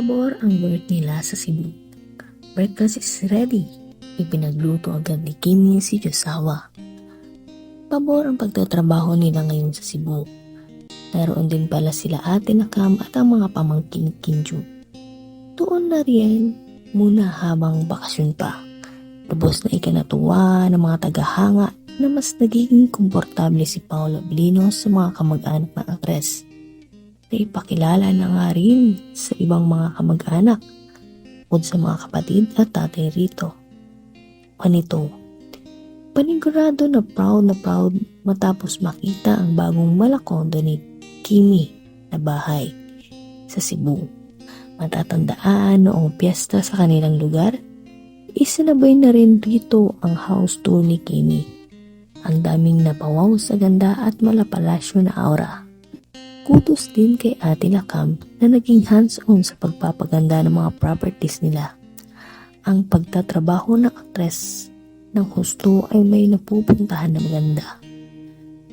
Pabor ang work nila sa Cebu. Breakfast is ready. Ipinagluto agad ni Kimi si Josawa. Pabor ang pagtatrabaho nila ngayon sa Cebu. Naroon din pala sila ate Nakam at ang mga pamangkin Kinju. Doon na riyan muna habang bakasyon pa. Lubos na ikanatuwa ng mga tagahanga na mas nagiging komportable si Paolo Abilino sa mga kamag-anak ng aktres. Naipakilala na nga rin sa ibang mga kamag-anak bukod sa mga kapatid at tatay rito. Panito, panigurado na proud na proud matapos makita ang bagong malakondo ni Kimi na bahay sa Cebu. Matatandaan noong piyesta sa kanilang lugar, isinabay na rin rito ang house tour ni Kimi. Ang daming napawaw sa ganda at malapalasyo na aura. Kudos din kay Ate Lakam na naging hands-on sa pagpapaganda ng mga properties nila. Ang pagtatrabaho ng aktres ng husto ay may napupuntahan na maganda.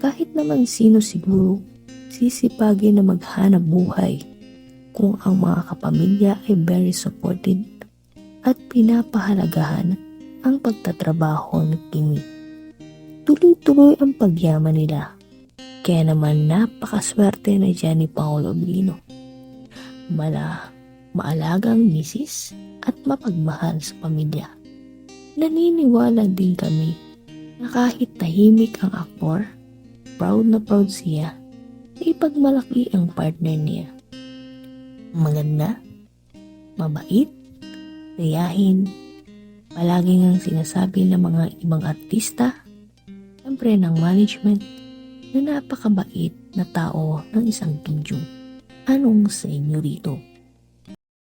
Kahit naman sino siguro, sisipagin na maghanap buhay kung ang mga kapamilya ay very supported at pinapahalagahan ang pagtatrabaho ni Kimi. Tuloy-tuloy ang pagyaman nila. Kaya naman napakaswerte na dyan ni Paolo Blino. Mala, maalagang misis at mapagmahal sa pamilya. Naniniwala din kami na kahit tahimik ang aktor, proud na proud siya na ipagmalaki ang partner niya. Maganda, mabait, gayahin, palagi ngang sinasabi ng mga ibang artista, siyempre ng management, na napakabait na tao ng isang Kim Jong. Anong sa inyo rito?